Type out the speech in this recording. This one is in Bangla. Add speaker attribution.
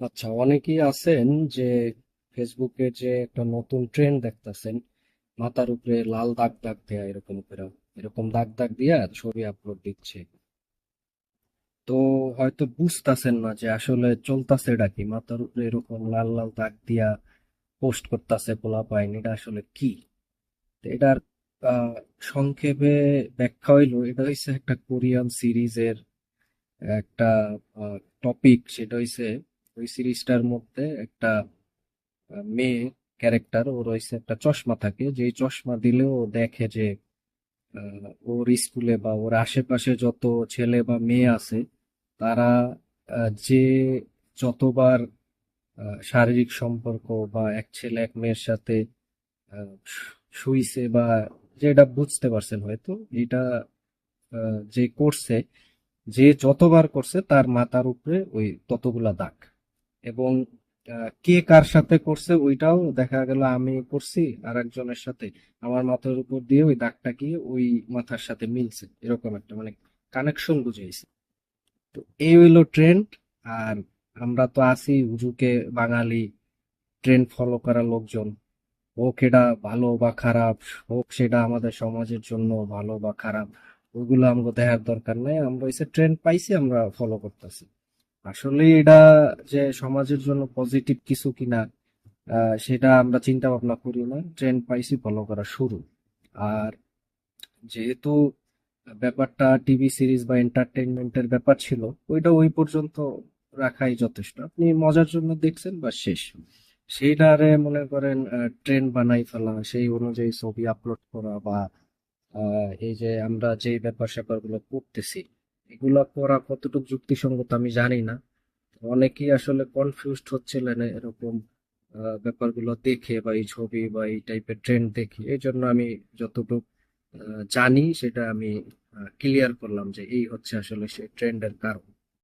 Speaker 1: আচ্ছা অনেকেই আছেন যে ফেসবুকে যে একটা নতুন ট্রেন্ড দেখতাছেন, মাথার উপরে লাল দাগ দাগ দেয়া এরকম করে, এরকম দাগ দাগ দিয়া ছবি আপলোড দিচ্ছে। তো হয়তো বুঝতাছেন না যে আসলে চলতাছে এটা কি? মাথার উপরে এরকম লাল লাল দাগ দিয়া পোস্ট করতেছে পোলাপাইন, এটা আসলে কি? এটার সংক্ষেপে ব্যাখ্যা হইল, এটা হইছে একটা কোরিয়ান সিরিজের একটা টপিক সেটা হইছে ওই সিরিজটার মধ্যে একটা মেয়ে ক্যারেক্টার, ওর হইছে একটা চশমা থাকে। যে চশমা দিলেও দেখে যে ওর স্কুলে বা ওর আশেপাশে যত ছেলে বা মেয়ে আছে, তারা যে যতবার শারীরিক সম্পর্ক বা এক ছেলে এক মেয়ের সাথে শুইছে বা যেটা বুঝতে পারছেন হয়তো, এটা যে করছে, যে যতবার করছে, তার মাথার উপরে ওই ততগুলা দাগ। এবং কে কার সাথে করছে ওইটাও দেখা গেল আমি করছি আর একজনের সাথে। আমার মাথার উপর দিয়ে ওই দাগটা গিয়ে ওই মাথার সাথে মিলছে, এরকম একটা মানে কানেকশন বুঝাইছে। তো এই হইল ট্রেন্ড আর আমরা তো আছি হুজুকে বাঙালি ট্রেন্ড ফলো করা লোকজন। হোক এটা ভালো বা খারাপ, হোক সেটা আমাদের সমাজের জন্য ভালো বা খারাপ, ওইগুলো আমাকে দেখার দরকার নাই। আমরা হচ্ছে ট্রেন্ড পাইছি, আমরা ফলো করতেছি। আসলে এটা যে সমাজের জন্য পজিটিভ কিছু কিনা সেটা আমরা চিন্তা ভাবনা করি না। ট্রেন্ড পাইছি ফলো করা শুরু। আর যেহেতু ব্যাপারটা টিভি সিরিজ বা এন্টারটেনমেন্টের ব্যাপার ছিল, ওইটা ওই পর্যন্ত রাখাই যথেষ্ট। আপনি মজার জন্য দেখছেন বা শেষ। সেইটারে মনে করেন ট্রেন্ড বানাই ফেলা, সেই অনুযায়ী ছবি আপলোড করা বা এই যে আমরা যে ব্যাপার স্যাপারগুলো করতেছি এগুলো করা কতটুকু যুক্তিসঙ্গত আমি জানি না। অনেকেই আসলে কনফিউজড হচ্ছিলেন এরকম ব্যাপারগুলো দেখে বা এই ছবি বা এই টাইপের ট্রেন্ড দেখে। এই জন্য আমি যতটুকু জানি সেটা আমি ক্লিয়ার করলাম যে এই হচ্ছে আসলে সেই ট্রেন্ডের কারণ।